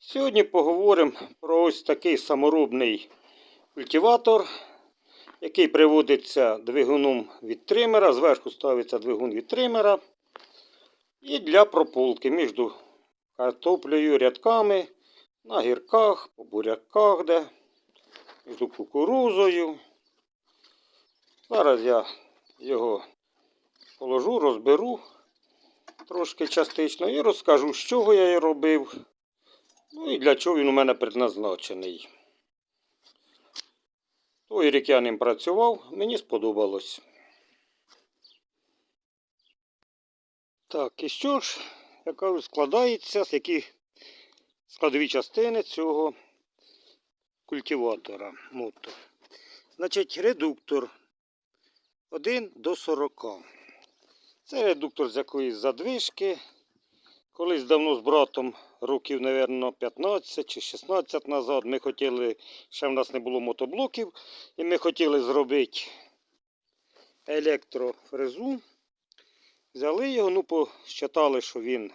Сьогодні поговоримо про ось такий саморобний культиватор, який приводиться двигуном від тримера. Зверху ставиться двигун від тримера. І для прополки між картоплею, рядками, на гірках, по буряках, де, між кукурузою. Зараз я його положу, розберу трошки частично і розкажу, з чого я її робив. Ну і для чого він у мене предназначений. Той рік я ним працював, мені сподобалось. Так, і що ж, я кажу, складається, з які складові частини цього культиватора мото. Значить, редуктор 1 до 40. Це редуктор з якоїсь задвижки. Колись давно з братом, років, мабуть, 15 чи 16 назад, ми хотіли, ще в нас не було мотоблоків, і ми хотіли зробити електрофрезу. Взяли його, ну, посчитали, що він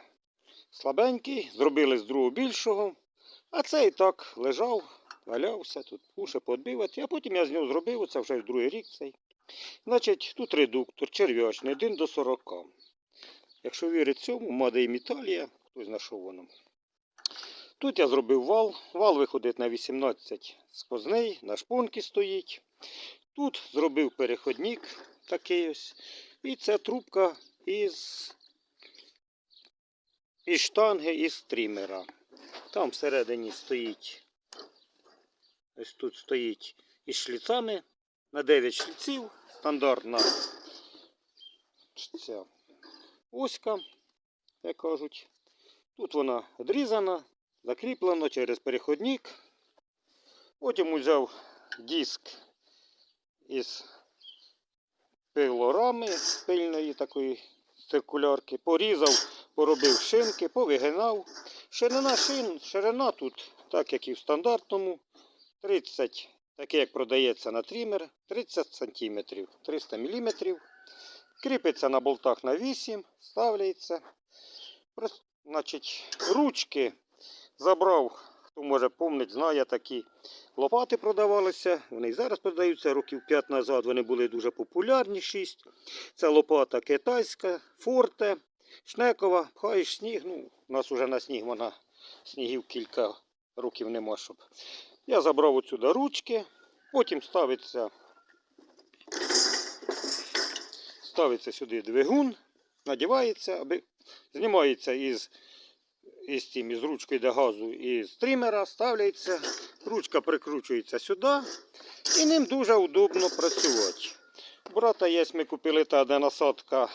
слабенький, зробили з другого більшого, а цей так лежав, валявся, тут уші подбивати, а потім я з нього зробив, оце вже другий рік цей. Значить, тут редуктор черв'ячний, 1 до 40. Якщо вірить цьому, Мада Італія, хтось знайшов воно. Тут я зробив вал. Вал виходить на 18 сквозний, на шпонки стоїть. Тут зробив переходник такий ось. І це трубка із, із штанги із тримера. Там всередині стоїть. Ось тут стоїть із шліцами на 9 шліців. Стандартна ця оська, як кажуть. Тут вона відрізана, закріплена через переходник. Потім взяв диск із пилорами пильної такої циркулярки, порізав, поробив шинки, повигинав. Ширина шин, ширина тут, так як і в стандартному, 30, таке як продається на тример, 30 см, 300 мм. Кріпиться на болтах на 8, ставляється. Значить, ручки забрав, хто може пам'ятати, знає такі лопати продавалися. Вони і зараз продаються років 5 назад. Вони були дуже популярні 6. Це лопата китайська, форте, шнекова, пхаєш сніг. Ну, у нас вже на сніг вона снігів кілька років нема, щоб. Я забрав отсюди ручки, потім ставиться ставиться сюди двигун, надівається, знімається із, із, тим, із ручкою до газу із тримера, ставляється, ручка прикручується сюди і ним дуже удобно працювати. Брата є, ми купили та де насадка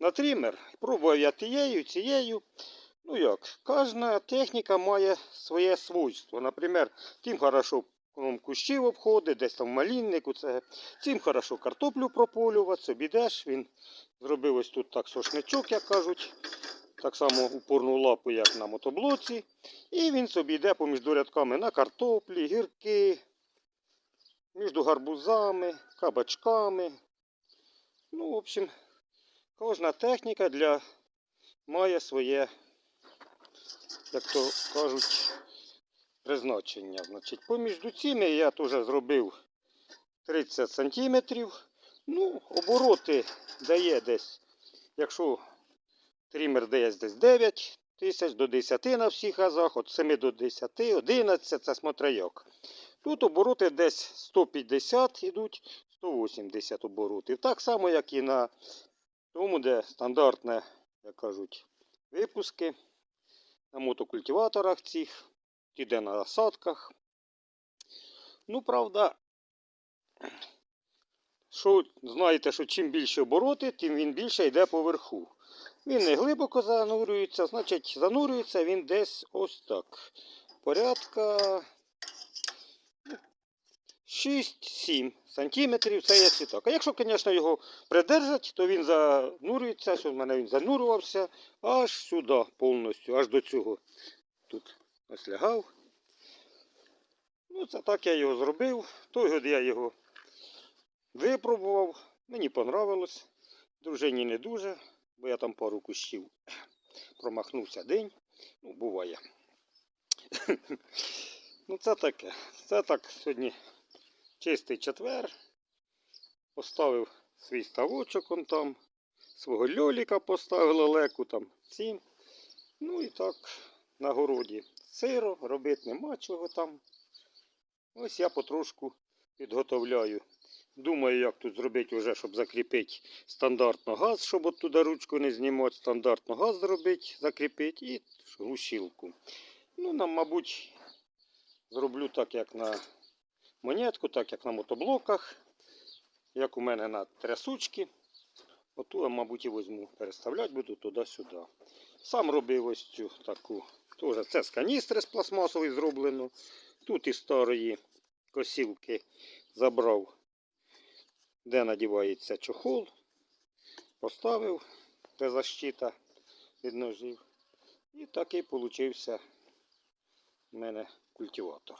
на тример. Пробував я тією, цією. Ну як, кожна техніка має своє свойство. Наприклад, тим хорошо кругом кущів обходить, десь там в маліннику. Це. Цим хорошо картоплю прополювати, обійдеш. Він зробив ось тут так сошничок, як кажуть. Так само упорну лапу, як на мотоблоці. І він собі йде поміж рядками на картоплі, гірки, між гарбузами, кабачками. Ну, в общем, кожна техніка для має своє, як то кажуть, призначення. Значить, поміж цими я теж зробив 30 см. Ну, обороти дає десь, якщо тример дає десь 9 тисяч до 10 на всіх азах, від 7 до 10, 11, це смотрайок. Тут обороти десь 150 йдуть, 180 оборотів. Так само, як і на тому, де стандартне, як кажуть, випуски на мотокультиваторах цих, ті, де на насадках. Ну, правда, що знаєте, що чим більше обороти, тим він більше йде поверху. Він не глибоко занурюється, значить занурюється він десь ось так. Порядка 6-7 сантиметрів, це є так. А якщо, звісно, його придержать, то він занурюється, що в мене він занурювався аж сюди повністю, аж до цього. Тут ось лягав. Ну, це так я його зробив. Той год я його випробував. Мені понравилось. Дружині не дуже, бо я там пару кущів промахнувся день. Ну, буває. Ну це таке. Це так сьогодні чистий четвер. Поставив свій ставочок он там. Свого льоліка поставив лелеку там. Сім. Ну і так на городі сиро, робити нема чого там. Ось я потрошку підготовляю. Думаю, як тут зробити вже, щоб закріпити стандартно газ, щоб от туди ручку не знімати, стандартно газ зробити, закріпити і глушилку. Ну, нам, мабуть, зроблю так, як на монетку, так як на мотоблоках, як у мене на трясучки. Оту, я, мабуть, і візьму, переставляти буду туди-сюди. Сам робив ось цю таку. Тоже це з каністри з пластмасової зроблено. Тут і старої косілки забрав, де надівається чохол. Поставив, де защита від ножів. І такий получився в мене культиватор.